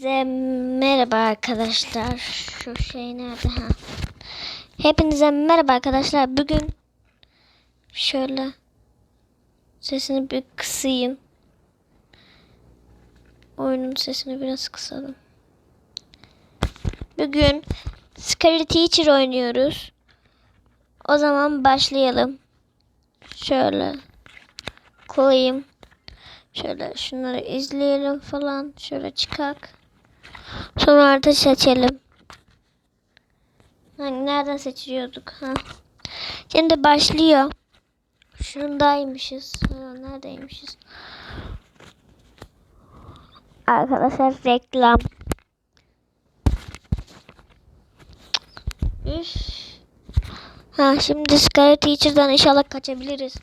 Hepinize merhaba arkadaşlar. Şu şey nerede ha? Hepinize merhaba arkadaşlar. Bugün şöyle sesini bir kısayım. Oyunun sesini biraz kısalım. Bugün Scary Teacher oynuyoruz. O zaman başlayalım. Şöyle koyayım. Şöyle şunları izleyelim falan. Şöyle çıkak. Sonra artık seçelim. Hani nereden seçiyorduk? Ha. Şimdi başlıyor. Şundaymışız. Neredeymişiz? Arkadaşlar reklam. Üf. Ha şimdi Sky Teacher'dan inşallah kaçabiliriz.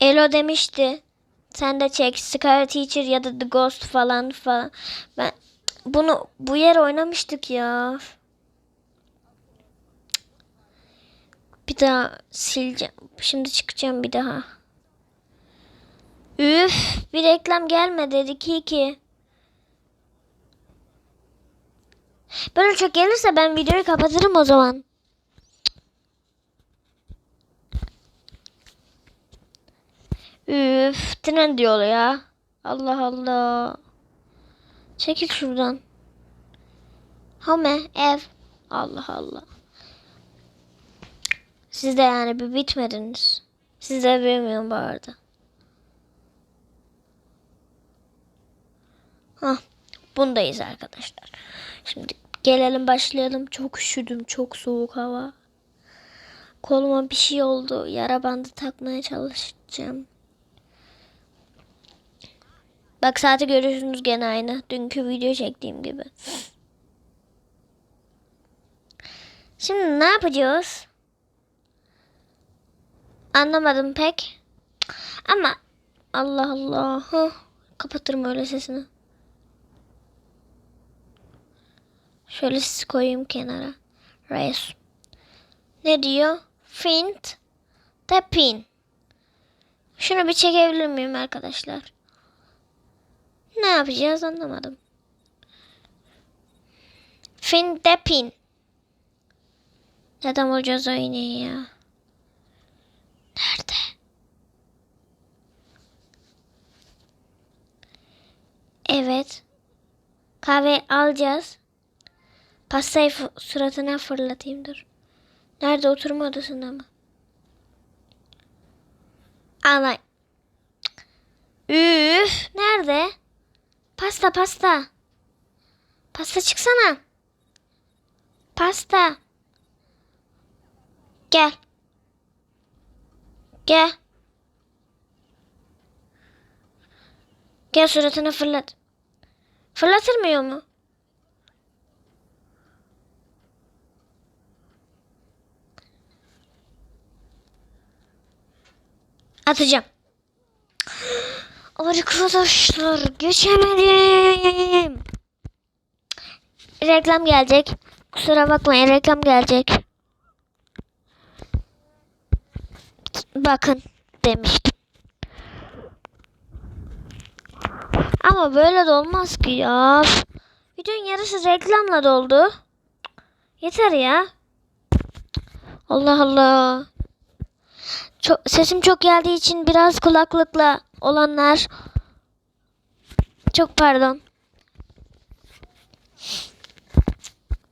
Elo demişti. Sen de çek Sky Teacher ya da The Ghost falan falan. Ben bunu bu yer oynamıştık ya. Bir daha sileceğim. Şimdi çıkacağım bir daha. Üf, bir reklam gelmedi dedik iyi ki. Böyle çok gelirse ben videoyu kapatırım o zaman. Üf, tren diyor ya. Allah Allah. Çekil şuradan. Home, ev. Allah Allah. Siz de yani bir bitmediniz. Siz de bilmiyorum bu arada. Hah, bundayız arkadaşlar. Şimdi gelelim başlayalım. Çok üşüdüm. Çok soğuk hava. Koluma bir şey oldu. Yara bandı takmaya çalışacağım. Bak saati görüyorsunuz gene aynı. Dünkü video çektiğim gibi. Şimdi ne yapacağız? Anlamadım pek. Ama Allah Allah. Kapatırım öyle sesini. Şöyle sizi koyayım kenara. Reis. Ne diyor? Fint the. Şunu bir çekebilir miyim arkadaşlar? Ne yapacağız anlamadım. Fin de pin. Neden bulacağız o iğneyi ya? Nerede? Evet. Kahve alacağız. Pastayı suratına fırlatayım dur. Nerede oturma odasında mı? Ana. Üf, nerede? Pasta pasta. Pasta çıksana. Pasta. Gel. Gel. Gel suratına fırlat. Fırlatılmıyor mu? Atacağım. Arkadaşlar geçemedim. Reklam gelecek. Kusura bakmayın reklam gelecek. Bakın demiştim. Ama böyle de olmaz ki ya. Videonun yarısı reklamla doldu. Yeter ya. Allah Allah. Çok, sesim çok geldiği için biraz kulaklıkla olanlar çok pardon.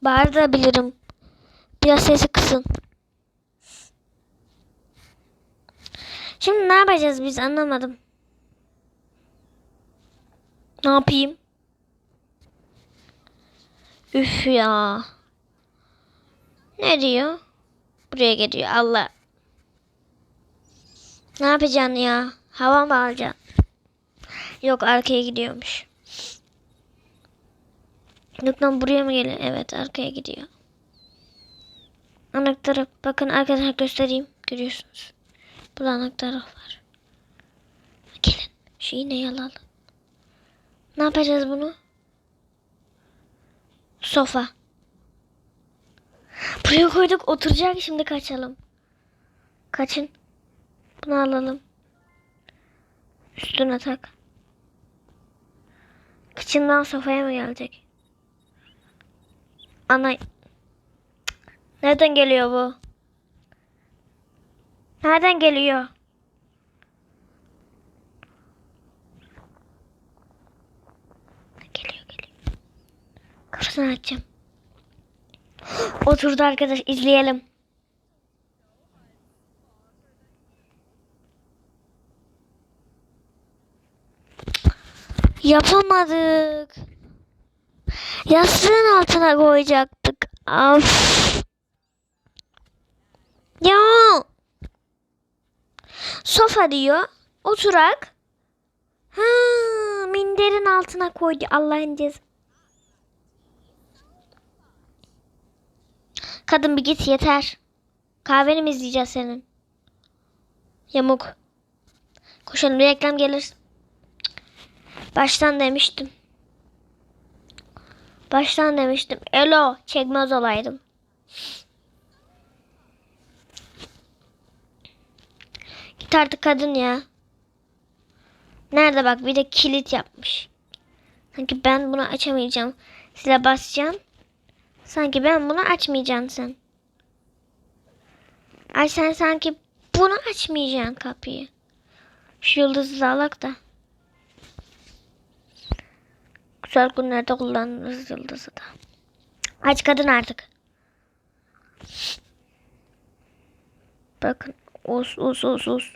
Bağırabilirim. Biraz sesi kısın. Şimdi ne yapacağız biz anlamadım. Ne yapayım? Üf ya. Ne diyor? Buraya geliyor Allah. Ne yapacaksın ya? Hava mı alacaksın? Yok arkaya gidiyormuş. Yok lan buraya mı geliyor? Evet arkaya gidiyor. Anahtarı bakın arkadaşlar göstereyim. Görüyorsunuz. Burada anahtarı var. Gelin şu iğneyi alalım. Ne yapacağız bunu? Sofa. Buraya koyduk oturacak şimdi kaçalım. Kaçın. Bunu alalım. Üstüne tak. Kıçından sofaya mı gelecek? Ana. Nereden geliyor bu? Nereden geliyor? Geliyor geliyor. Kafasını açacağım. Oturdu arkadaş izleyelim. Yapamadık. Yastığın altına koyacaktık. Of. Ya. Sofa diyor. Oturak. Ha, minderin altına koydu Allah'ın cezası. Kadın bir git yeter. Kahveni mi izleyeceğiz senin? Yamuk. Koşalım reklam gelir. Baştan demiştim. Baştan demiştim. Elo çekmez olaydım. Git artık kadın ya. Nerede bak bir de kilit yapmış. Sanki ben bunu açamayacağım. Sile basacağım. Sanki ben bunu açmayacaksın sen. Ay sen sanki bunu açmayacaksın kapıyı. Şu yıldızı alak da. Güzel günlerde kullanırız yıldızı da. Aç kadın artık. Bakın. Us us us us.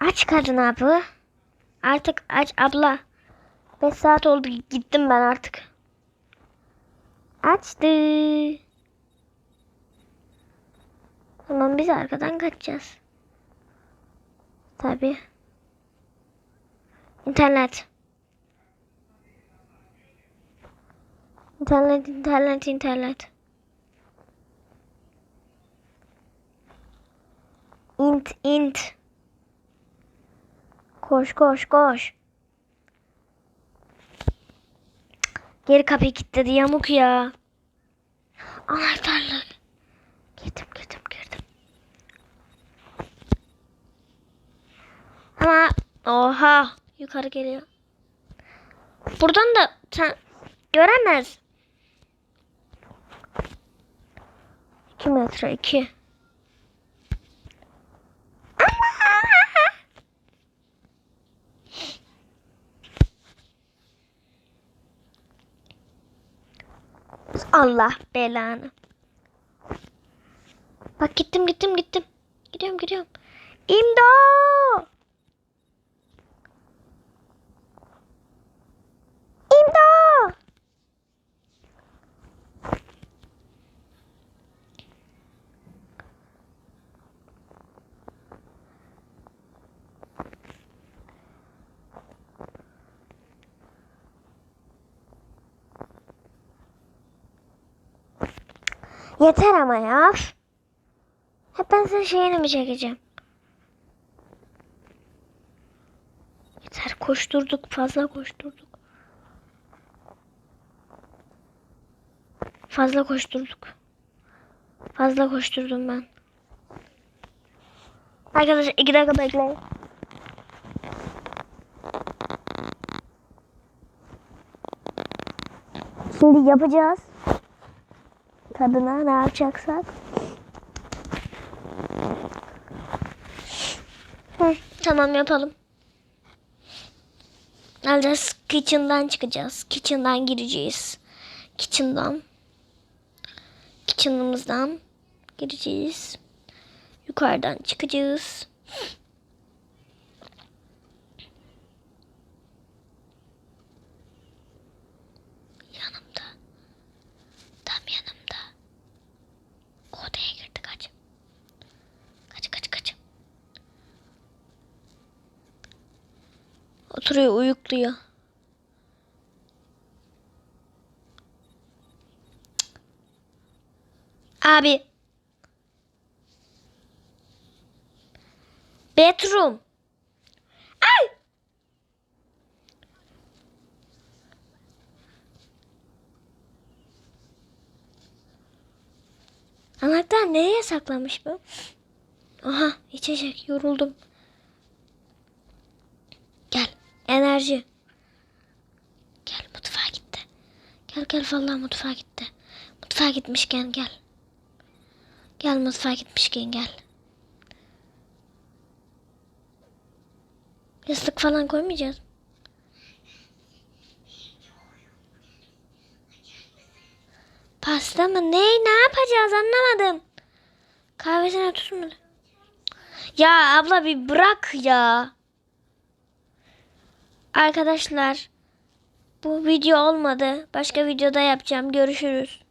Aç kadın abi. Artık aç abla. 5 saat oldu gittim ben artık. Açtı. Tamam biz arkadan kaçacağız. Tabi. İnternet. İnternet, internet, internet. İnt, int. Koş, koş, koş. Geri kapıyı kilitledi yamuk ya. Anahtarlık. Girdim, girdim, girdim. Ama oha yukarı geliyor. Buradan da sen göremez. 2 metre 2. Allah belanı. Bak gittim gittim gittim. Gidiyorum gidiyorum. İmdat! Yeter ama ya. Hep ben senin şeyini mi çekeceğim? Yeter koşturduk fazla koşturduk. Fazla koşturduk. Fazla koşturdum ben. Arkadaşlar iki dakika bekleyin. Şimdi yapacağız. Kadına ne yapacaksak. Tamam yapalım. Alacağız. Kitchen'dan çıkacağız. Kitchen'dan gireceğiz. Kitchen'dan. Kitchen'ımızdan gireceğiz. Yukarıdan çıkacağız. Oturuyor uyukluyor. Abi. Bedroom. Ay! Anahtar nereye saklamış bu? Aha içecek yoruldum. Gel enerji. Gel gel vallahi mutfağa gitti. Mutfağa gitmişken gel. Gel mutfağa gitmişken gel. Yastık falan koymayacağız. Pasta mı? Ne? Ne yapacağız? Anlamadım. Kahvesine tutmadı. Ya abla bir bırak ya. Arkadaşlar bu video olmadı. Başka videoda yapacağım. Görüşürüz.